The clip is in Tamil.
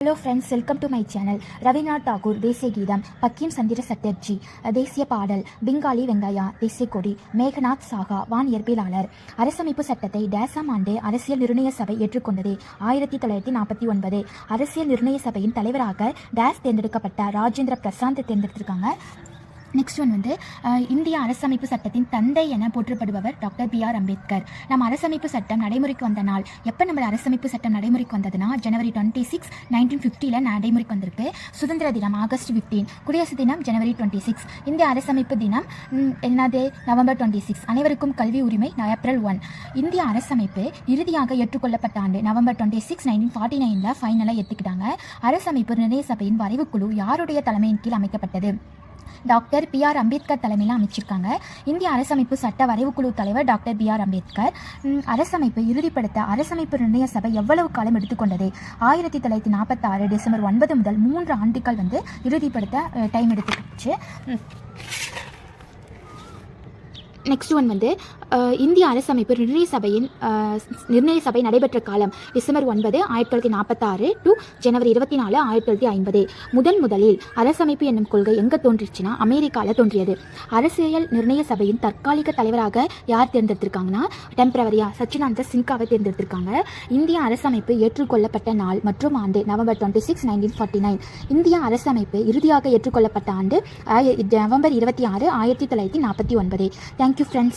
Hello friends welcome to my channel Ravindranath Tagore தேசிய கீதம் பக்கிம் சந்திர சட்டர்ஜி தேசிய பாடல் பெங்காலி வெங்காயா தேசிய கொடி மேகநாத் சாகா வான் இயற்பியலாளர் அரசமைப்பு சட்டத்தை டேசாம் ஆண்டு அரசியல் நிர்ணய சபை ஏற்றுக்கொண்டது ஆயிரத்தி தொள்ளாயிரத்தி நாற்பத்தி ஒன்பது அரசியல் நிர்ணய சபையின் தலைவராக டேஸ் தேர்ந்தெடுக்கப்பட்ட ராஜேந்திர பிரசாந்த் தேர்ந்தெடுத்திருக்காங்க நெக்ஸ்ட் ஒன் வந்து இந்திய அரசமைப்பு சட்டத்தின் தந்தை என போற்றப்படுபவர் டாக்டர் பி ஆர் அம்பேத்கர். நம்ம அரசமைப்பு சட்டம் நடைமுறைக்கு வந்த நாள். எப்போ நம்ம அரசமைப்பு சட்டம் நடைமுறைக்கு வந்ததுன்னா ஜனவரி டுவெண்ட்டி சிக்ஸ் நைன்டீன் ஃபிஃப்டியில் நடைமுறைக்கு வந்திருக்கு. சுதந்திர தினம் ஆகஸ்ட் ஃபிஃப்டீன் குடியரசு தினம் ஜனவரி டுவெண்ட்டி சிக்ஸ் இந்திய அரசமைப்பு தினம் என்னது? நவம்பர் டுவெண்ட்டி சிக்ஸ் அனைவருக்கும் கல்வி உரிமை ஏப்ரல் ஒன். இந்திய அரசமைப்பு இறுதியாக ஏற்றுக்கொள்ளப்பட்ட ஆண்டு November twenty six nineteen forty நைனில் ஃபைனலாக ஏற்றுக்கிட்டாங்க அரசமைப்பு நிர்ணய சபையின் வரைவுக்குழு யாருடைய தலைமையின் கீழ் அமைக்கப்பட்டது? டாக்டர் பி ஆர் அம்பேத்கர் தலைமையில் அமைச்சிருக்காங்க. இந்திய அரசமைப்பு சட்ட வரைவுக்குழு தலைவர் டாக்டர் பி ஆர் அம்பேத்கர். அரசமைப்பை இறுதிப்படுத்த அரசமைப்பு நிர்ணய சபை எவ்வளவு காலம் எடுத்துக்கொண்டது? ஆயிரத்தி தொள்ளாயிரத்தி நாற்பத்தாறு டிசம்பர் ஒன்பது முதல் மூன்று ஆண்டுகள் வந்து இறுதிப்படுத்த டைம் எடுத்துக்கிச்சு. நெக்ஸ்ட் ஒன் வந்து இந்திய அரசமைப்பு நிர்ணய சபையின் நிர்ணய சபை நடைபெற்ற காலம் டிசம்பர் ஒன்பது ஆயிரத்தி தொள்ளாயிரத்தி நாற்பத்தாறு டு ஜனவரி இருபத்தி நாலு ஆயிரத்தி தொள்ளாயிரத்தி ஐம்பது. முதன் முதலில் அரசமைப்பு என்னும் கொள்கை எங்கே தோன்றிச்சுன்னா அமெரிக்காவில் தோன்றியது. அரசியல் நிர்ணய சபையின் தற்காலிக தலைவராக யார் தேர்ந்தெடுத்திருக்காங்கன்னா டெம்பரவரியா சச்சினாந்த சின்காவை தேர்ந்தெடுத்திருக்காங்க. இந்திய அரசமைப்பு ஏற்றுக்கொள்ளப்பட்ட நாள் மற்றும் ஆண்டு November twenty six nineteen forty nine இந்திய அரசமைப்பு இறுதியாக ஏற்றுக்கொள்ளப்பட்ட ஆண்டு நவம்பர் இருபத்தி ஆறு ஆயிரத்தி தொள்ளாயிரத்தி நாற்பத்தி ஒன்பது. Thank you friends